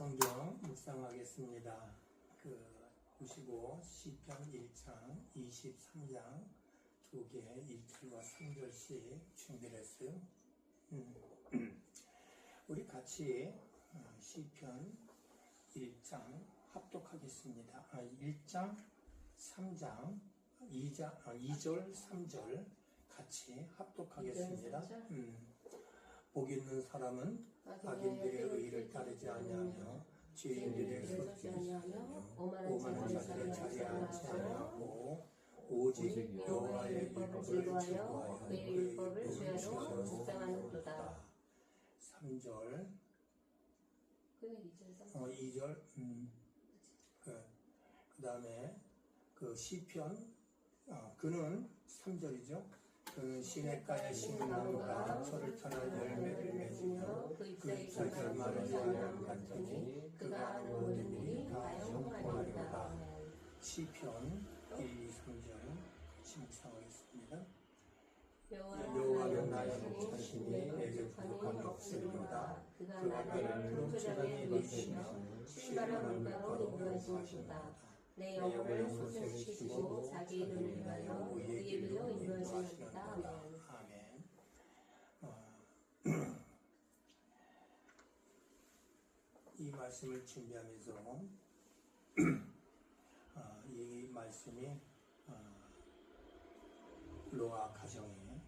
성경 묵상하겠습니다. 그 보시고 시편 1장 23장 두 개 1절과 3절씩 준비했어요. 음. 우리 같이 어, 시편 1장 합독하겠습니다. 아, 1장 3장 2장, 2절 3절 같이 합독하겠습니다. 삼절? 음. 복 있는 사람은 악인들의 의를 따르지 아니하며 죄인들의 소리를 아니하며 오만한 자들의 자리에 앉지 아니하고 오직 여호와의 율법을 즐거워하여 그의 율법을 주야로 묵상하는도다. 3절. 그는 이절 삼 어, 2절? 음, 그, 그 다음에 그 시편 어, 그는 3절이죠 그는 시냇가에 심은 나무가 철을 타나 열매를 맺으며 그그 잎사귀 잎사귀 결말을 마르지 않은 같으니 그가 하는 모든 일이 다다 형통하리로다 형통하리로다. 시편 1, 2, 3절 같이 묵상하겠습니다 여호와는 나의 목자시니 내게 부족함이 없으리로다. 그가 나를 푸르자에 누이시며 신바람 물가로 인도하시는도다. 내 영혼을 소생시키시고 자기 이름을 위하여 그의 길로 인도하시는도다. 아멘. 아멘. 어, 이 말씀을 준비하면서 어, 이 말씀이 어, 로아 가정에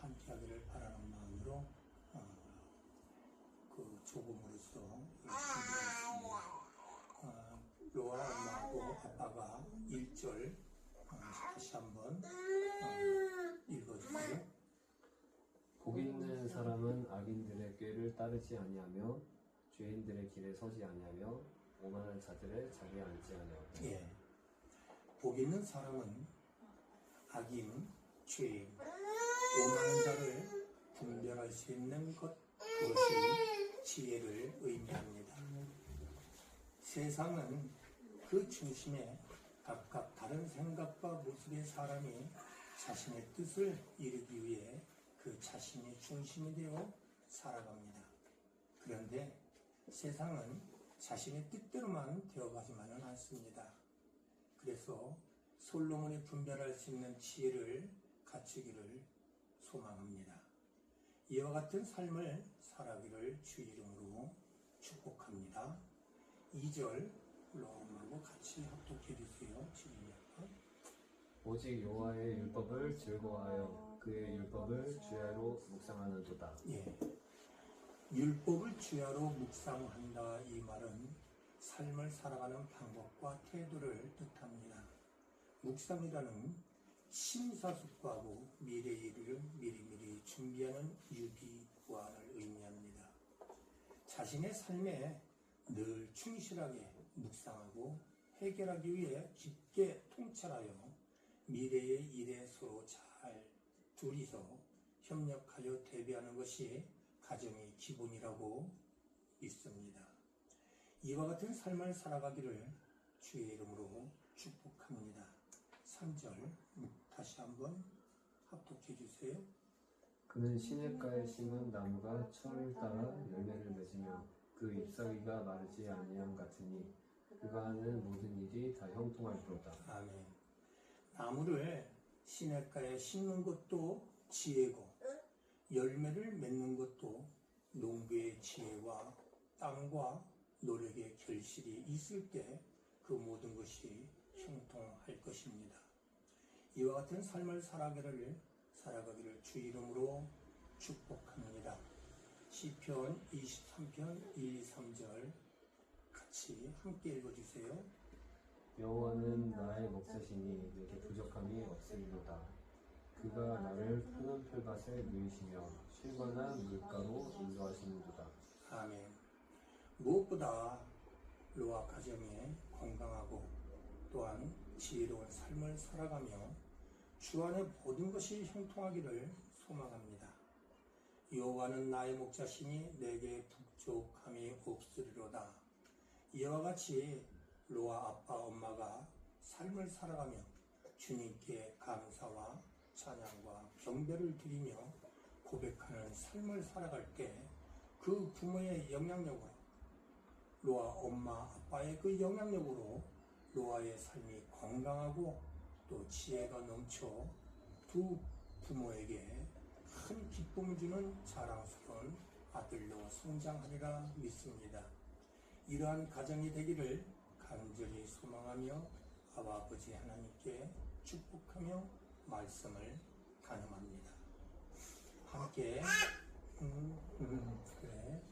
함께하기를 바라는 마음으로 어, 그 조금으로써 준비했습니다. 어, 로아 엄마하고 아빠가 1절 어, 다시 한번 어, 읽어주세요. 복 있는 사람은 악인들의 꾀를 따르지 아니하며 죄인들의 길에 서지 아니하며 오만한 자들의 자리에 앉지 아니하고 예. 복 있는 사람은 악인, 죄인, 오만한 자를 분별할 수 있는 것, 그것이 지혜를 의미합니다. 세상은 그 중심에 각각 다른 생각과 모습의 사람이 자신의 뜻을 이루기 위해 그 자신의 중심이 되어 살아갑니다. 그런데 세상은 자신의 뜻대로만 되어가지만은 않습니다. 그래서 솔로몬이 분별할 수 있는 지혜를 갖추기를 소망합니다. 이와 같은 삶을 살아기를 주 이름으로 축복합니다. 2절 로마하고 같이 합독해 주세요. 오직 여호와의 율법을 즐거워하여 그의 율법을 주야로 묵상하는도다 예. 율법을 주야로 묵상한다 이 말은 삶을 살아가는 방법과 태도를 뜻합니다. 묵상이라는 심사숙고하고 미래의 일을 미리미리 준비하는 보안을 의미합니다. 자신의 삶에 늘 충실하게 묵상하고 해결하기 위해 깊게 통찰하여 미래의 일에 서로 잘 둘이서 협력하여 대비하는 것이 가정의 기본이라고 믿습니다. 이와 같은 삶을 살아가기를 주의 이름으로 축복합니다. 3절 다시 한번 합독해 주세요. 그는 시냇가에 심은 나무가 철을 따라 열매를 맺으며 그 잎사귀가 마르지 아니함 같으니 그가 하는 모든 일이 다 형통하리로다 아멘. 나무를 시냇가에 심는 것도 지혜고 열매를 맺는 것도 농부의 지혜와 땅과 노력의 결실이 있을 때 그 모든 것이 형통할 것입니다. 이와 같은 삶을 살아가기를 살아가기를 주 이름으로 축복합니다. 시편 23편 1, 2, 3절 같이 함께 읽어주세요. 여호와는 나의 목자시니 내게 부족함이 없으리로다 그가 나를 푸른 풀밭에 누이시며 쉴만한 물가로 인도하시는도다 아멘. 무엇보다 로아 가정에 건강하고 또한 지혜로운 삶을 살아가며 주 안에 모든 것이 형통하기를 소망합니다. 여호와는 나의 목자시니 내게 북족함이 없으리로다. 이와 같이 로아 아빠 엄마가 삶을 살아가며 주님께 감사와 찬양과 경배를 드리며 고백하는 삶을 살아갈 때 그 부모의 영향력으로 로아 엄마 아빠의 그 영향력으로 로아의 삶이 건강하고 또 지혜가 넘쳐 두 부모에게 큰 기쁨을 주는 자랑스러운 아들로 성장하리라 믿습니다. 이러한 가정이 되기를 간절히 소망하며 아버지 하나님께 축복하며 말씀을 가늠합니다. 함께 음, 음, 그래.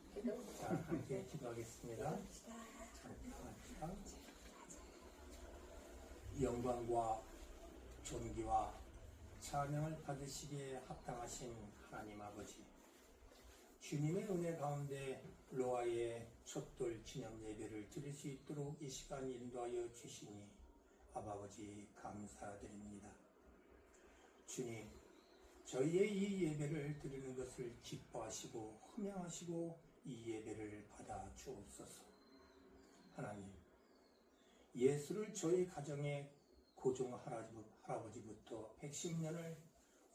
자, 함께 기도하겠습니다. 영광과 존귀와 찬양을 받으시기에 합당하신 하나님 아버지 주님의 은혜 가운데 로아의 첫돌 기념 예배를 드릴 수 있도록 이 시간 인도하여 주시니 아버지 감사드립니다. 주님 저희의 이 예배를 드리는 것을 기뻐하시고 흠양하시고 이 예배를 받아 주옵소서. 하나님, 예수를 저희 가정의 고종 할아버지- 할아버지부터 110년을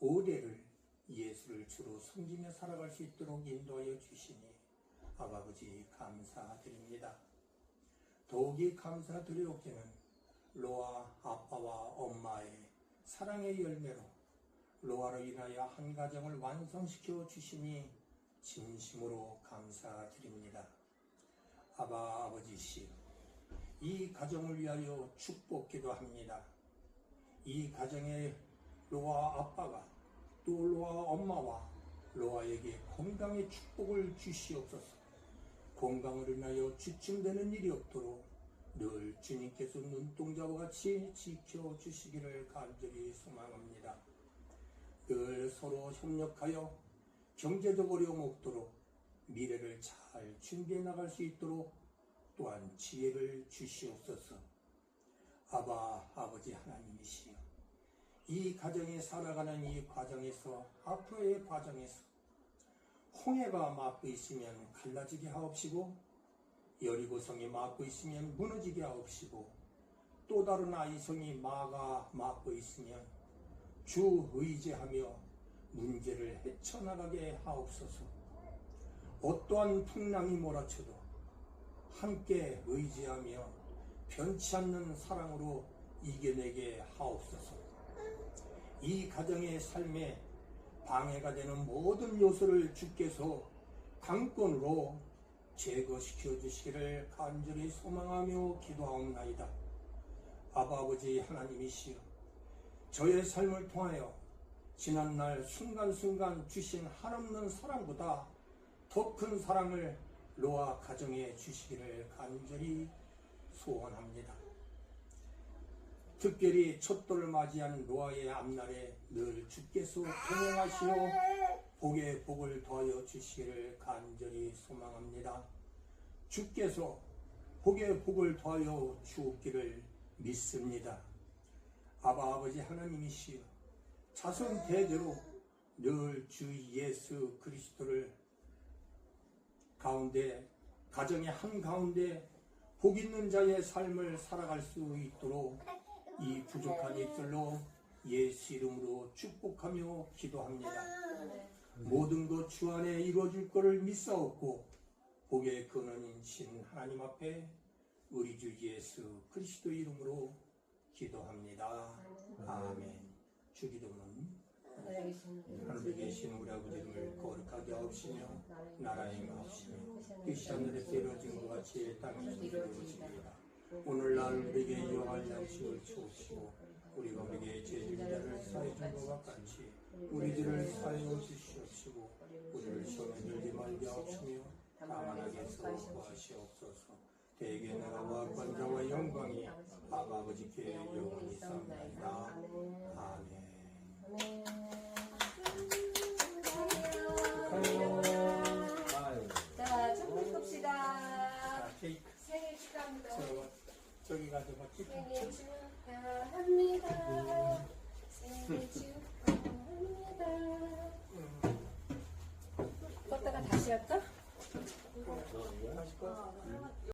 5대를 예수를 주로 섬기며 살아갈 수 있도록 인도하여 주시니 아버지 감사드립니다. 더욱이 감사드리옵기는 로아 아빠와 엄마의 사랑의 열매로 로아로 인하여 한 가정을 완성시켜 주시니 진심으로 감사드립니다. 아바 아버지시여, 이 가정을 위하여 축복 기도 합니다. 이 가정의 로아 아빠가 또 로아 엄마와 로아에게 건강의 축복을 주시옵소서. 건강을 인하여 주춤되는 일이 없도록 늘 주님께서 눈동자와 같이 지켜주시기를 간절히 소망합니다. 늘 서로 협력하여 경제적 어려움 없도록 미래를 잘 준비해 나갈 수 있도록 또한 지혜를 주시옵소서. 아바 아버지 하나님이시여 이 가정에 살아가는 이 과정에서 앞으로의 과정에서 홍해가 막고 있으면 갈라지게 하옵시고 여리고 성이 막고 있으면 무너지게 하옵시고 또 다른 아이 성이 막아 막고 있으면 주 의지하며 문제를 헤쳐나가게 하옵소서. 어떠한 풍랑이 몰아쳐도 함께 의지하며 변치 않는 사랑으로 이겨내게 하옵소서. 이 가정의 삶에 방해가 되는 모든 요소를 주께서 강권으로 제거시켜 주시기를 간절히 소망하며 기도하옵나이다. 아버지 하나님이시여 저의 삶을 통하여 지난날 순간순간 주신 한없는 사랑보다 더 큰 사랑을 로아 가정에 주시기를 간절히 소원합니다. 특별히 첫돌을 맞이한 로아의 앞날에 늘 주께서 동행하시어 복의 복을 더하여 주시기를 간절히 소망합니다. 주께서 복의 복을 더하여 주옵기를 믿습니다. 아바 아버지 하나님이시여 자손 대대로 늘 주 예수 그리스도를 가운데 가정의 한 가운데 복 있는 자의 삶을 살아갈 수 있도록 이 부족한 입술로 예수 이름으로 축복하며 기도합니다. 모든 것 주 안에 이루어질 것을 믿사옵고 복의 근원인 신 하나님 앞에 우리 주 예수 그리스도 이름으로 기도합니다. 아멘. 주기도는 하늘에 계신 우리 아버지 를 거룩하게 하옵시며 나라의 마옵시며 뜻이 하늘에서 이루어진 것 같이 땅에서 이루어집니다. 오늘날 우리에게 이용할 양식을 주옵시고 우리가 우리에게 죄진 자를 사해 준 것과 같이 우리 죄를 사하여 주시옵시고 우리를 시험에 들지 말게 하옵시며 다만 악에서 구하시옵소서. 대개 나라와 권자와 영광이 아버지께 영원히 있사옵나이다. 아멘 这